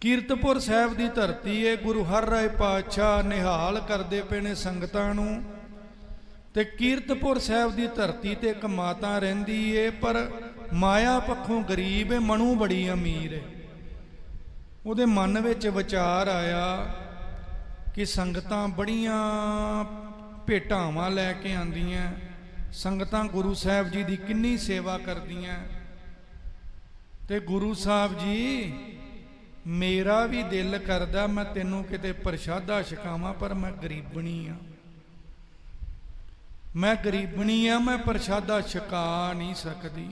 ਕੀਰਤਪੁਰ ਸਾਹਿਬ ਦੀ ਧਰਤੀ ਏ, ਗੁਰੂ ਹਰ ਰਾਏ ਪਾਤਸ਼ਾਹ ਨਿਹਾਲ ਕਰਦੇ ਪਏ ਨੇ ਸੰਗਤਾਂ ਨੂੰ। ਤੇ ਕੀਰਤਪੁਰ ਸਾਹਿਬ ਦੀ ਧਰਤੀ ਤੇ ਇੱਕ ਮਾਤਾ ਰਹਿੰਦੀ ਏ, ਪਰ ਮਾਇਆ ਪੱਖੋਂ ਗਰੀਬ ਏ, ਮਨੂ ਬੜੀ ਅਮੀਰ ਏ। ਉਹਦੇ ਮਨ ਵਿੱਚ ਵਿਚਾਰ ਆਇਆ ਕਿ ਸੰਗਤਾਂ ਬੜੀਆਂ ਭੇਟਾਵਾਂ ਲੈ ਕੇ ਆਂਦੀਆਂ ਸੰਗਤਾਂ ਗੁਰੂ ਸਾਹਿਬ ਜੀ ਦੀ ਕਿੰਨੀ ਸੇਵਾ ਕਰਦੀਆਂ। ਤੇ ਗੁਰੂ ਸਾਹਿਬ ਜੀ ਮੇਰਾ ਵੀ ਦਿਲ ਕਰਦਾ ਮੈਂ ਤੈਨੂੰ ਕਿਤੇ ਪ੍ਰਸ਼ਾਦਾ ਛਕਾਵਾਂ, ਪਰ ਮੈਂ ਗਰੀਬਣੀ ਆ। ਮੈਂ ਗਰੀਬਣੀ ਆ, ਮੈਂ ਪ੍ਰਸ਼ਾਦਾ ਛਕਾ ਨਹੀਂ ਸਕਦੀ।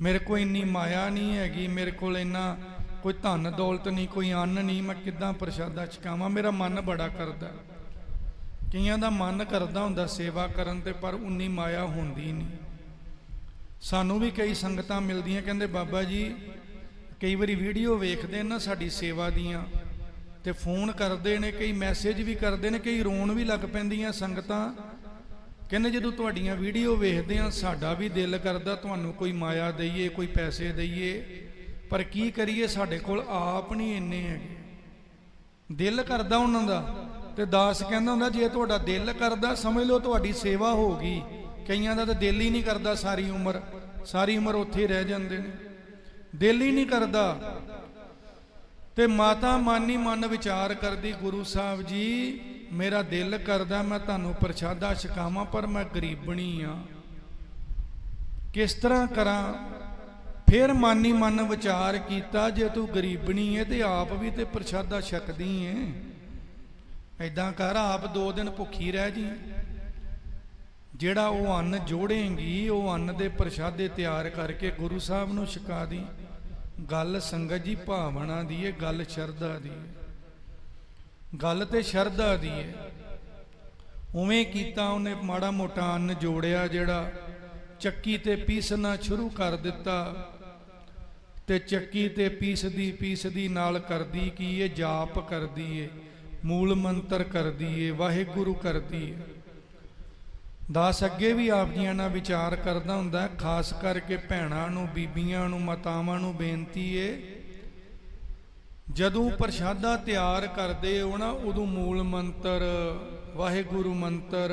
ਮੇਰੇ ਕੋਲ ਇੰਨੀ ਮਾਇਆ ਨਹੀਂ ਹੈਗੀ, ਮੇਰੇ ਕੋਲ ਇੰਨਾ ਕੋਈ ਧਨ ਦੌਲਤ ਨਹੀਂ, ਕੋਈ ਅੰਨ ਨਹੀਂ, ਮੈਂ ਕਿੱਦਾਂ ਪ੍ਰਸ਼ਾਦਾ ਛਕਾਵਾਂ? ਮੇਰਾ ਮਨ ਬੜਾ ਕਰਦਾ। ਕਈਆਂ ਦਾ ਮਨ ਕਰਦਾ ਹੁੰਦਾ ਸੇਵਾ ਕਰਨ ਤੇ, ਪਰ ਉਨੀ ਮਾਇਆ ਹੁੰਦੀ ਨਹੀਂ। ਸਾਨੂੰ ਵੀ ਕਈ ਸੰਗਤਾਂ ਮਿਲਦੀਆਂ, ਕਹਿੰਦੇ, ਬਾਬਾ ਜੀ ਕਈ ਵਾਰੀ ਵੀਡੀਓ ਵੇਖਦੇ ਨੇ ਨਾ ਸਾਡੀ ਸੇਵਾ ਦੀਆਂ ਤੇ ਫੋਨ ਕਰਦੇ ਨੇ, ਕਈ ਮੈਸੇਜ ਵੀ ਕਰਦੇ ਨੇ, ਕਈ ਰੋਣ ਵੀ ਲੱਗ ਪੈਂਦੀਆਂ ਸੰਗਤਾਂ। ਕਹਿੰਦੇ ਜਦੋਂ ਤੁਹਾਡੀਆਂ ਵੀਡੀਓ ਵੇਖਦੇ ਆ ਸਾਡਾ ਵੀ ਦਿਲ ਕਰਦਾ ਤੁਹਾਨੂੰ ਕੋਈ ਮਾਇਆ ਦਈਏ, ਕੋਈ ਪੈਸੇ ਦਈਏ। ਪਰ ਕੀ ਕਰੀਏ, ਸਾਡੇ ਕੋਲ ਆਪ ਨਹੀਂ ਇੰਨੇ ਹੈਗੇ। ਦਿਲ ਕਰਦਾ ਉਹਨਾਂ ਦਾ ਤੇ ਦਾਸ ਕਹਿੰਦਾ ਹੁੰਦਾ, ਜੇ ਤੁਹਾਡਾ ਦਿਲ ਕਰਦਾ, ਸਮਝ ਲਓ ਤੁਹਾਡੀ ਸੇਵਾ ਹੋ ਗਈ। ਕਈਆਂ ਦਾ ਤਾਂ ਦਿਲ ਹੀ ਨਹੀਂ ਕਰਦਾ, ਸਾਰੀ ਉਮਰ ਸਾਰੀ ਉਮਰ ਉੱਥੇ ਰਹਿ ਜਾਂਦੇ ਨੇ। ਦਿਲ ਹੀ ਨਹੀਂ ਕਰਦਾ। ਤੇ ਮਾਤਾ ਮਾਨੀ ਮਨ ਵਿਚਾਰ ਕਰਦੀ, ਗੁਰੂ ਸਾਹਿਬ ਜੀ, ਮੇਰਾ ਦਿਲ ਕਰਦਾ, ਮੈਂ ਤੁਹਾਨੂੰ ਪ੍ਰਸ਼ਾਦਾ ਛਕਾਵਾਂ, ਪਰ ਮੈਂ ਗਰੀਬਣੀ ਆ। ਕਿਸ ਤਰ੍ਹਾਂ ਕਰਾਂ? ਫਿਰ ਮਾਨੀ ਮਨ ਵਿਚਾਰ ਕੀਤਾ, ਜੇ ਤੂੰ ਗਰੀਬਣੀ ਏ ਤੇ ਆਪ ਵੀ ਤੇ ਪ੍ਰਸ਼ਾਦਾ ਛਕਦੀ ਏ। ਐਦਾਂ ਕਰ, ਆਪ ਦੋ ਦਿਨ ਭੁੱਖੀ ਰਹਿ ਜੀ। ਜਿਹੜਾ ਉਹ ਅੰਨ ਜੋੜੇਂਗੀ, ਉਹ ਅੰਨ ਦੇ ਪ੍ਰਸ਼ਾਦੇ ਤਿਆਰ ਕਰਕੇ ਗੁਰੂ ਸਾਹਿਬ ਨੂੰ ਛਕਾ ਦੀ। ਗੱਲ ਸੰਗਤ ਜੀ ਭਾਵਨਾ ਦੀ ਏ, ਗੱਲ ਸ਼ਰਧਾ ਦੀ ਏ। ਗੱਲ ਤੇ ਸ਼ਰਧਾ ਦੀ ਏ। ਉਵੇਂ ਕੀਤਾ ਉਹਨੇ ਮਾੜਾ ਮੋਟਾ ਅੰਨ ਜੋੜਿਆ, ਜਿਹੜਾ ਚੱਕੀ ਤੇ ਪੀਸਣਾ ਸ਼ੁਰੂ ਕਰ ਦਿੱਤਾ। ਤੇ ਚੱਕੀ ਤੇ ਪੀਸਦੀ ਪੀਸਦੀ ਨਾਲ ਕਰਦੀ ਕੀ ਇਹ ਜਾਪ ਕਰਦੀ ਏ, ਮੂਲ ਮੰਤਰ ਕਰਦੀ ਏ, ਵਾਹਿਗੁਰੂ ਕਰਦੀ ਏ। ਦਾਸ ਅੱਗੇ ਵੀ ਆਪ ਜੀਆਂ ਨਾਲ ਵਿਚਾਰ ਕਰਦਾ ਹੁੰਦਾ ਖਾਸ ਕਰਕੇ ਭੈਣਾਂ ਨੂੰ, ਬੀਬੀਆਂ ਨੂੰ, ਮਾਤਾਵਾਂ ਨੂੰ ਬੇਨਤੀ ਏ, ਜਦੋਂ ਪ੍ਰਸ਼ਾਦਾ ਤਿਆਰ ਕਰਦੇ ਹੋ ਨਾ, ਉਦੋਂ ਮੂਲ ਮੰਤਰ, ਵਾਹਿਗੁਰੂ ਮੰਤਰ,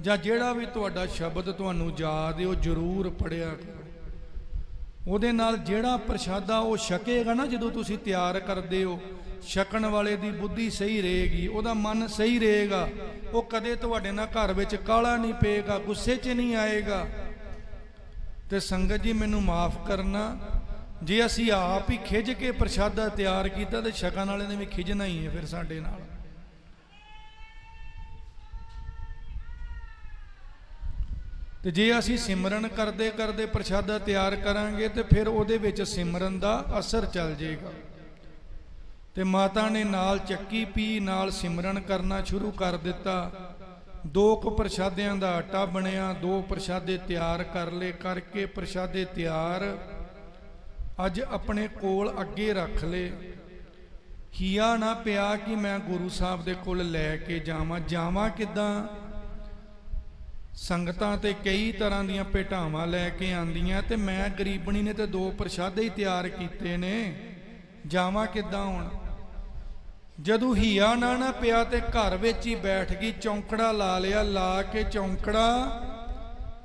ਜਾਂ ਜਿਹੜਾ ਵੀ ਤੁਹਾਡਾ ਸ਼ਬਦ ਤੁਹਾਨੂੰ ਯਾਦ ਹੈ ਉਹ ਜ਼ਰੂਰ ਪੜਿਆ ਕਰੋ। ਉਹਦੇ ਨਾਲ ਜਿਹੜਾ ਪ੍ਰਸ਼ਾਦਾ ਉਹ ਛਕੇਗਾ ਨਾ, ਜਦੋਂ ਤੁਸੀਂ ਤਿਆਰ ਕਰਦੇ ਹੋ ਛਕਣ ਵਾਲੇ ਦੀ ਬੁੱਧੀ ਸਹੀ ਰਹੇਗੀ, ਉਹਦਾ ਮਨ ਸਹੀ ਰਹੇਗਾ। ਉਹ ਕਦੇ ਤੁਹਾਡੇ ਨਾਲ ਘਰ ਵਿੱਚ ਕਾਲਾ ਨਹੀਂ ਪਏਗਾ, ਗੁੱਸੇ 'ਚ ਨਹੀਂ ਆਏਗਾ। ਤੇ ਸੰਗਤ ਜੀ, ਮੈਨੂੰ ਮਾਫ ਕਰਨਾ। ਜੇ ਅਸੀਂ ਆਪ ਹੀ ਖਿੱਚ ਕੇ ਪ੍ਰਸ਼ਾਦਾ ਤਿਆਰ ਕੀਤਾ, ਤੇ ਛਕਣ ਵਾਲੇ ਨੇ ਵੀ ਖਿਜਣਾ ਹੀ ਹੈ ਫਿਰ ਸਾਡੇ ਨਾਲ। ਤੇ ਜੇ ਅਸੀਂ ਸਿਮਰਨ ਕਰਦੇ ਕਰਦੇ ਪ੍ਰਸ਼ਾਦਾ ਤਿਆਰ ਕਰਾਂਗੇ, ਤੇ ਫਿਰ ਉਹਦੇ ਵਿੱਚ ਸਿਮਰਨ ਦਾ ਅਸਰ ਚੱਲ ਜਾਏਗਾ ਤੇ ਮਾਤਾ ਨੇ ਨਾਲ ਚੱਕੀ ਪੀ, ਨਾਲ ਸਿਮਰਨ ਕਰਨਾ ਸ਼ੁਰੂ ਕਰ ਦਿੱਤਾ। ਦੋ ਕੁ ਪ੍ਰਸ਼ਾਦਿਆਂ ਦਾ ਆਟਾ ਬਣਿਆ, ਦੋ ਪ੍ਰਸ਼ਾਦੇ ਤਿਆਰ ਕਰ ਲਏ, ਕਰਕੇ ਪ੍ਰਸ਼ਾਦੇ ਤਿਆਰ। ਅੱਜ ਆਪਣੇ ਕੋਲ ਅੱਗੇ ਰੱਖ ਲਏ। ਹੀਆ ਨਾ ਪਿਆ ਕਿ ਮੈਂ ਗੁਰੂ ਸਾਹਿਬ ਦੇ ਕੋਲ ਲੈ ਕੇ ਜਾਵਾਂ। ਜਾਵਾਂ ਕਿੱਦਾਂ? ਸੰਗਤਾਂ ਤੇ ਕਈ ਤਰ੍ਹਾਂ ਦੀਆਂ ਭੇਟਾਵਾਂ ਲੈ ਕੇ ਆਂਦੀਆਂ ਤੇ ਮੈਂ ਗਰੀਬਣੀ ਨੇ ਤੇ ਦੋ ਪ੍ਰਸ਼ਾਦੇ ਹੀ ਤਿਆਰ ਕੀਤੇ ਨੇ। ਜਾਵਾਂ ਕਿੱਦਾਂ ਹੁਣ? ਜਦੋਂ ਹੀਆ ਨਾ ਪਿਆ ਤੇ ਘਰ ਵਿੱਚ ਹੀ ਬੈਠ ਗਈ, ਚੌਂਕੜਾ ਲਾ ਲਿਆ, ਲਾ ਕੇ ਚੌਂਕੜਾ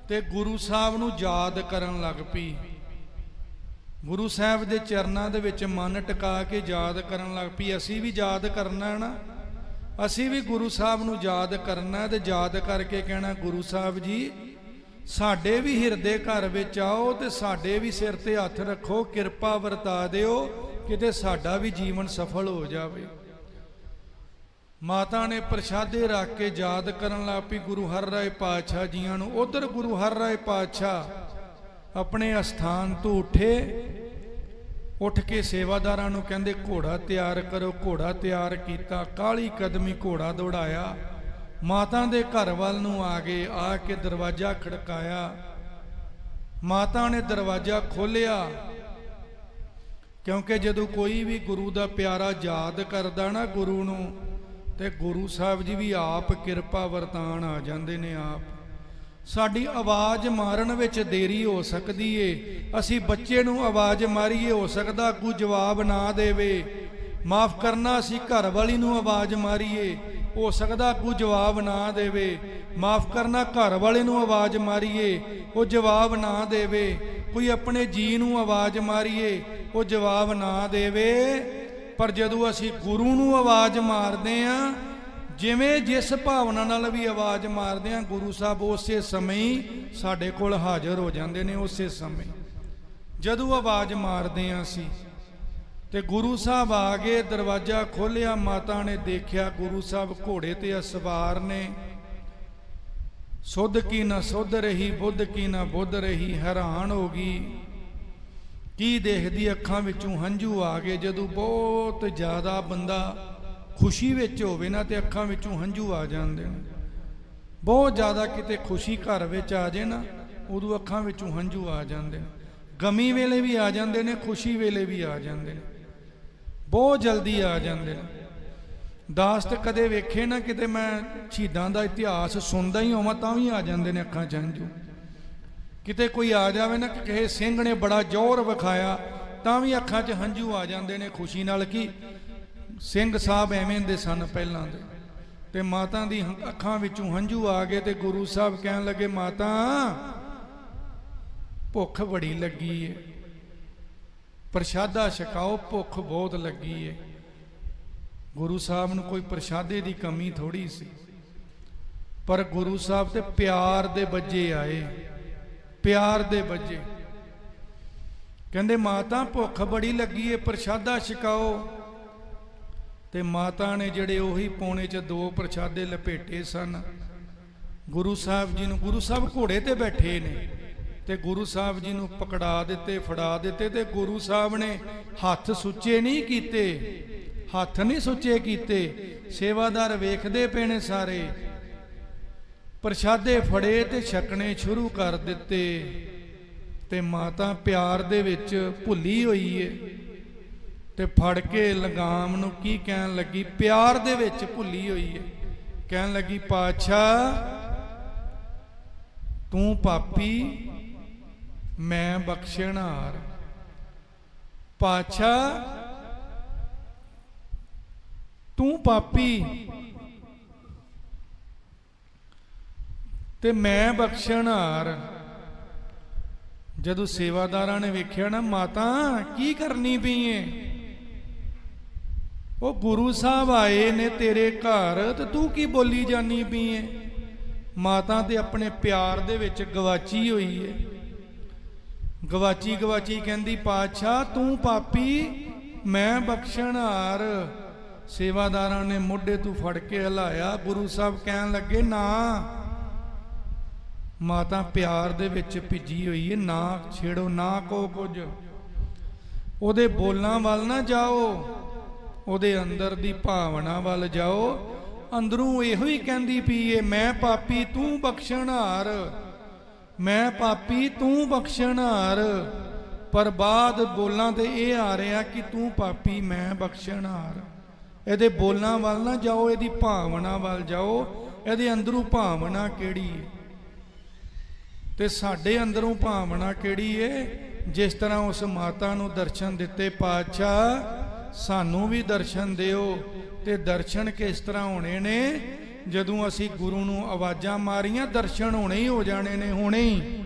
ਤੇ ਗੁਰੂ ਸਾਹਿਬ ਨੂੰ ਯਾਦ ਕਰਨ ਲੱਗ ਪਈ। ਗੁਰੂ ਸਾਹਿਬ ਦੇ ਚਰਨਾਂ ਦੇ ਵਿੱਚ ਮਨ ਟਿਕਾ ਕੇ ਯਾਦ ਕਰਨ ਲੱਗ ਪਈ। ਅਸੀਂ ਵੀ ਯਾਦ ਕਰਨਾ ਹੈ ਨਾ। ਅਸੀਂ ਵੀ ਗੁਰੂ ਸਾਹਿਬ ਨੂੰ ਯਾਦ ਕਰਨਾ ਤੇ ਯਾਦ ਕਰਕੇ ਕਹਿਣਾ, ਗੁਰੂ ਸਾਹਿਬ ਜੀ, ਸਾਡੇ ਵੀ ਹਿਰਦੇ ਘਰ ਵਿੱਚ ਆਓ ਤੇ ਸਾਡੇ ਵੀ ਸਿਰ ਤੇ ਹੱਥ ਰੱਖੋ, ਕਿਰਪਾ ਵਰਤਾ ਦਿਓ, ਕਿਤੇ ਸਾਡਾ ਵੀ ਜੀਵਨ ਸਫਲ ਹੋ ਜਾਵੇ। ਮਾਤਾ ਨੇ ਪ੍ਰਸ਼ਾਦੇ ਰੱਖ ਕੇ ਯਾਦ ਕਰਨ ਲੱਗ ਪਈ ਗੁਰੂ ਹਰ ਰਾਏ ਪਾਤਸ਼ਾਹ ਜੀਆਂ ਨੂੰ। ਉਧਰ ਗੁਰੂ ਹਰ ਰਾਏ ਪਾਤਸ਼ਾਹ ਆਪਣੇ ਅਸਥਾਨ ਤੋਂ ਉੱਠੇ, ਉੱਠ ਕੇ ਸੇਵਾਦਾਰਾਂ ਨੂੰ ਕਹਿੰਦੇ, ਘੋੜਾ ਤਿਆਰ ਕਰੋ, ਘੋੜਾ ਤਿਆਰ ਕੀਤਾ ਕਾਲੀ ਕਦਮੀ ਘੋੜਾ ਦੌੜਾਇਆ। ਮਾਤਾ ਦੇ ਘਰ ਵੱਲ ਨੂੰ ਆ ਗਏ ਆ ਕੇ ਦਰਵਾਜ਼ਾ ਖੜਕਾਇਆ। ਮਾਤਾ ਨੇ ਦਰਵਾਜ਼ਾ ਖੋਲ੍ਹਿਆ, ਕਿਉਂਕਿ ਜਦੋਂ ਕੋਈ ਵੀ ਗੁਰੂ ਦਾ ਪਿਆਰਾ ਯਾਦ ਕਰਦਾ ਨਾ ਗੁਰੂ ਨੂੰ ਤੇ ਗੁਰੂ ਸਾਹਿਬ ਜੀ ਵੀ ਆਪ ਕਿਰਪਾ ਵਰਤਾਨ ਆ ਜਾਂਦੇ ਨੇ ਆਪ। ਸਾਡੀ ਆਵਾਜ਼ ਮਾਰਨ ਵਿੱਚ ਦੇਰੀ ਹੋ ਸਕਦੀ ਏ। ਅਸੀਂ ਬੱਚੇ ਨੂੰ ਆਵਾਜ਼ ਮਾਰੀਏ, ਹੋ ਸਕਦਾ ਕੋਈ ਜਵਾਬ ਨਾ ਦੇਵੇ। ਮਾਫ ਕਰਨਾ, ਅਸੀਂ ਘਰ ਵਾਲੀ ਨੂੰ ਆਵਾਜ਼ ਮਾਰੀਏ, ਹੋ ਸਕਦਾ ਕੋਈ ਜਵਾਬ ਨਾ ਦੇਵੇ। ਮਾਫ ਕਰਨਾ, ਘਰ ਵਾਲੇ ਨੂੰ ਆਵਾਜ਼ ਮਾਰੀਏ, ਉਹ ਜਵਾਬ ਨਾ ਦੇਵੇ। ਕੋਈ ਆਪਣੇ ਜੀ ਨੂੰ ਆਵਾਜ਼ ਮਾਰੀਏ, ਉਹ ਜਵਾਬ ਨਾ ਦੇਵੇ। ਪਰ ਜਦੋਂ ਅਸੀਂ ਗੁਰੂ ਨੂੰ ਆਵਾਜ਼ ਮਾਰਦੇ ਆ, ਜਿਵੇਂ ਜਿਸ ਭਾਵਨਾ ਨਾਲ ਵੀ ਆਵਾਜ਼ ਮਾਰਦੇ ਆ, ਗੁਰੂ ਸਾਹਿਬ ਉਸੇ ਸਮੇਂ ਹੀ ਸਾਡੇ ਕੋਲ ਹਾਜ਼ਰ ਹੋ ਜਾਂਦੇ ਨੇ, ਉਸੇ ਸਮੇਂ ਜਦੋਂ ਆਵਾਜ਼ ਮਾਰਦੇ ਆ ਅਸੀਂ, ਤੇ ਗੁਰੂ ਸਾਹਿਬ ਆ ਗਏ, ਦਰਵਾਜ਼ਾ ਖੋਲਿਆ ਮਾਤਾ ਨੇ ਦੇਖਿਆ ਗੁਰੂ ਸਾਹਿਬ ਘੋੜੇ ਤੇ ਅਸਵਾਰ ਨੇ। ਸੁੱਧ ਕੀ ਨਾ ਸੁੱਧ ਰਹੀ, ਬੁੱਧ ਕੀ ਨਾ ਬੁੱਧ ਰਹੀ, ਹੈਰਾਨ ਹੋ ਗਈ। ਕੀ ਦੇਖਦੀ ਅੱਖਾਂ ਵਿੱਚੋਂ ਹੰਝੂ ਆ ਗਏ? ਜਦੋਂ ਬਹੁਤ ਜ਼ਿਆਦਾ ਬੰਦਾ ਖੁਸ਼ੀ ਵਿੱਚ ਹੋਵੇ ਨਾ ਤੇ ਅੱਖਾਂ ਵਿੱਚੋਂ ਹੰਝੂ ਆ ਜਾਂਦੇ ਨੇ। ਬਹੁਤ ਜ਼ਿਆਦਾ ਕਿਤੇ ਖੁਸ਼ੀ ਘਰ ਵਿੱਚ ਆ ਜੇ ਨਾ, ਉਦੋਂ ਅੱਖਾਂ ਵਿੱਚੋਂ ਹੰਝੂ ਆ ਜਾਂਦੇ ਨੇ। ਗਮੀ ਵੇਲੇ ਵੀ ਆ ਜਾਂਦੇ ਨੇ, ਖੁਸ਼ੀ ਵੇਲੇ ਵੀ ਆ ਜਾਂਦੇ ਨੇ। ਬਹੁਤ ਜਲਦੀ ਆ ਜਾਂਦੇ ਨੇ। ਦਾਸ ਤੇ ਕਦੇ ਵੇਖੇ ਨਾ ਕਿਤੇ ਮੈਂ ਸ਼ਹੀਦਾਂ ਦਾ ਇਤਿਹਾਸ ਸੁਣਦਾ ਹੀ ਹੋਵਾਂ, ਤਾਂ ਵੀ ਆ ਜਾਂਦੇ ਨੇ ਅੱਖਾਂ 'ਚ ਹੰਝੂ। ਕਿਤੇ ਕੋਈ ਆ ਜਾਵੇ ਨਾ ਕਿ ਕਿਸੇ ਸਿੰਘ ਨੇ ਬੜਾ ਜ਼ੋਰ ਵਿਖਾਇਆ, ਤਾਂ ਵੀ ਅੱਖਾਂ 'ਚ ਹੰਝੂ ਆ ਜਾਂਦੇ ਨੇ ਖੁਸ਼ੀ ਨਾਲ ਕਿ ਸਿੰਘ ਸਾਹਿਬ ਐਵੇਂ ਦੇ ਸਨ ਪਹਿਲਾਂ ਦੇ। ਤੇ ਮਾਤਾ ਦੀ ਅੱਖਾਂ ਵਿੱਚੋਂ ਹੰਝੂ ਆ ਗਏ ਤੇ ਗੁਰੂ ਸਾਹਿਬ ਕਹਿਣ ਲੱਗੇ, ਮਾਤਾ, ਭੁੱਖ ਬੜੀ ਲੱਗੀ ਏ। ਪ੍ਰਸ਼ਾਦਾ ਛਕਾਓ, ਭੁੱਖ ਬਹੁਤ ਲੱਗੀ ਏ। ਗੁਰੂ ਸਾਹਿਬ ਨੂੰ ਕੋਈ ਪ੍ਰਸ਼ਾਦੇ ਦੀ ਕਮੀ ਥੋੜੀ ਸੀ। ਪਰ ਗੁਰੂ ਸਾਹਿਬ ਤੇ ਪਿਆਰ ਦੇ ਬੱਜੇ ਆਏ। ਪਿਆਰ ਦੇ ਵੱਜੇ ਕਹਿੰਦੇ, ਮਾਤਾ, ਭੁੱਖ ਬੜੀ ਲੱਗੀ ਏ, ਪ੍ਰਸ਼ਾਦਾ ਛਕਾਓ। ਤੇ ਮਾਤਾ ਨੇ ਜਿਹੜੇ ਉਹੀ ਪੌਣੇ ਚ ਦੋ ਪ੍ਰਸ਼ਾਦੇ ਲਪੇਟੇ ਸਨ। ਗੁਰੂ ਸਾਹਿਬ ਜੀ ਨੂੰ, ਗੁਰੂ ਸਾਹਿਬ ਘੋੜੇ ਤੇ ਬੈਠੇ ਨੇ ਤੇ ਗੁਰੂ ਸਾਹਿਬ ਜੀ ਨੂੰ ਪਕੜਾ ਦਿੱਤੇ, ਫੜਾ ਦਿੱਤੇ ਤੇ ਗੁਰੂ ਸਾਹਿਬ ਨੇ ਹੱਥ ਸੁੱਚੇ ਨਹੀਂ ਕੀਤੇ, ਹੱਥ ਨਹੀਂ ਸੁੱਚੇ ਕੀਤੇ। ਸੇਵਾਦਾਰ ਵੇਖਦੇ ਪਏ ਨੇ ਸਾਰੇ। ਪ੍ਰਸ਼ਾਦੇ ਫੜੇ ਤੇ ਛਕਣੇ ਸ਼ੁਰੂ ਕਰ ਦਿੱਤੇ ਤੇ ਮਾਤਾ ਪਿਆਰ ਦੇ ਵਿੱਚ ਭੁੱਲੀ ਹੋਈ ਏ। ਤੇ ਫੜ ਕੇ ਲਗਾਮ ਨੂੰ ਕੀ ਕਹਿਣ ਲੱਗੀ? ਪਿਆਰ ਦੇ ਵਿੱਚ ਭੁੱਲੀ ਹੋਈ ਏ। ਕਹਿਣ ਲੱਗੀ, ਪਾਤਸ਼ਾਹ, ਤੂੰ ਪਾਪੀ, ਮੈਂ ਬਖਸ਼ਣਹਾਰ। ਪਾਤਸ਼ਾਹ, ਤੂੰ ਪਾਪੀ ਤੇ ਮੈਂ ਬਖਸ਼ਣਹਾਰ ਜਦੋਂ ਸੇਵਾਦਾਰਾਂ ਨੇ ਵੇਖਿਆ ਨਾ, ਮਾਤਾ, ਕੀ ਕਰਨੀ ਪਈ ਏ? ਉਹ ਗੁਰੂ ਸਾਹਿਬ ਆਏ ਨੇ ਤੇਰੇ ਘਰ, ਤੇ ਤੂੰ ਕੀ ਬੋਲੀ ਜਾਨੀ ਪਈ ਏ? ਮਾਤਾ ਤੇ ਆਪਣੇ ਪਿਆਰ ਦੇ ਵਿੱਚ ਗਵਾਚੀ ਹੋਈ ਏ। ਗਵਾਚੀ ਗਵਾਚੀ ਕਹਿੰਦੀ, ਪਾਤਸ਼ਾਹ, ਤੂੰ ਪਾਪੀ, ਮੈਂ ਬਖਸ਼ਣਹਾਰ ਸੇਵਾਦਾਰਾਂ ਨੇ ਮੋਢੇ ਤੂੰ ਫੜ ਕੇ ਹਲਾਇਆ। ਗੁਰੂ ਸਾਹਿਬ ਕਹਿਣ ਲੱਗੇ, ਨਾ ਮਾਤਾ ਪਿਆਰ ਦੇ ਵਿੱਚ ਭਿੱਜੀ ਹੋਈ ਹੈ ਨਾ ਛੇੜੋ, ਨਾ ਕੋ ਕੁਝ। ਉਹਦੇ ਬੋਲਾਂ ਵੱਲ ਨਾ ਜਾਓ, ਉਹਦੇ ਅੰਦਰ ਦੀ ਭਾਵਨਾ ਵੱਲ ਜਾਓ। ਅੰਦਰੋਂ ਇਹੋ ਹੀ ਕਹਿੰਦੀ ਪੀਏ ਮੈਂ ਪਾਪੀ ਤੂੰ ਬਖਸ਼ਣਹਾਰ ਮੈਂ ਪਾਪੀ ਤੂੰ ਬਖਸ਼ਣਹਾਰ ਪਰ ਬਾਅਦ ਬੋਲਾਂ ਤੇ ਇਹ ਆ ਰਿਹਾ ਕਿ ਤੂੰ ਪਾਪੀ, ਮੈਂ ਬਖਸ਼ਣਹਾਰ ਇਹਦੇ ਬੋਲਾਂ ਵੱਲ ਨਾ ਜਾਓ, ਇਹਦੀ ਭਾਵਨਾ ਵੱਲ ਜਾਓ। ਇਹਦੇ ਅੰਦਰੋਂ ਭਾਵਨਾ ਕਿਹੜੀ ਹੈ ਤੇ ਸਾਡੇ ਅੰਦਰੋਂ ਭਾਵਨਾ ਕਿਹੜੀ ਏ? ਜਿਸ ਤਰ੍ਹਾਂ ਉਸ ਮਾਤਾ ਨੂੰ ਦਰਸ਼ਨ ਦਿੱਤੇ, ਪਾਤਸ਼ਾਹ, ਸਾਨੂੰ ਵੀ ਦਰਸ਼ਨ ਦਿਓ। ਤੇ ਦਰਸ਼ਨ ਕਿਸ ਤਰ੍ਹਾਂ ਹੋਣੇ ਨੇ? ਜਦੋਂ ਅਸੀਂ ਗੁਰੂ ਨੂੰ ਆਵਾਜ਼ਾਂ ਮਾਰੀਆਂ, ਦਰਸ਼ਨ ਹੋਣੇ ਹੀ ਹੋ ਜਾਣੇ ਨੇ, ਹੁਣੇ ਹੀ।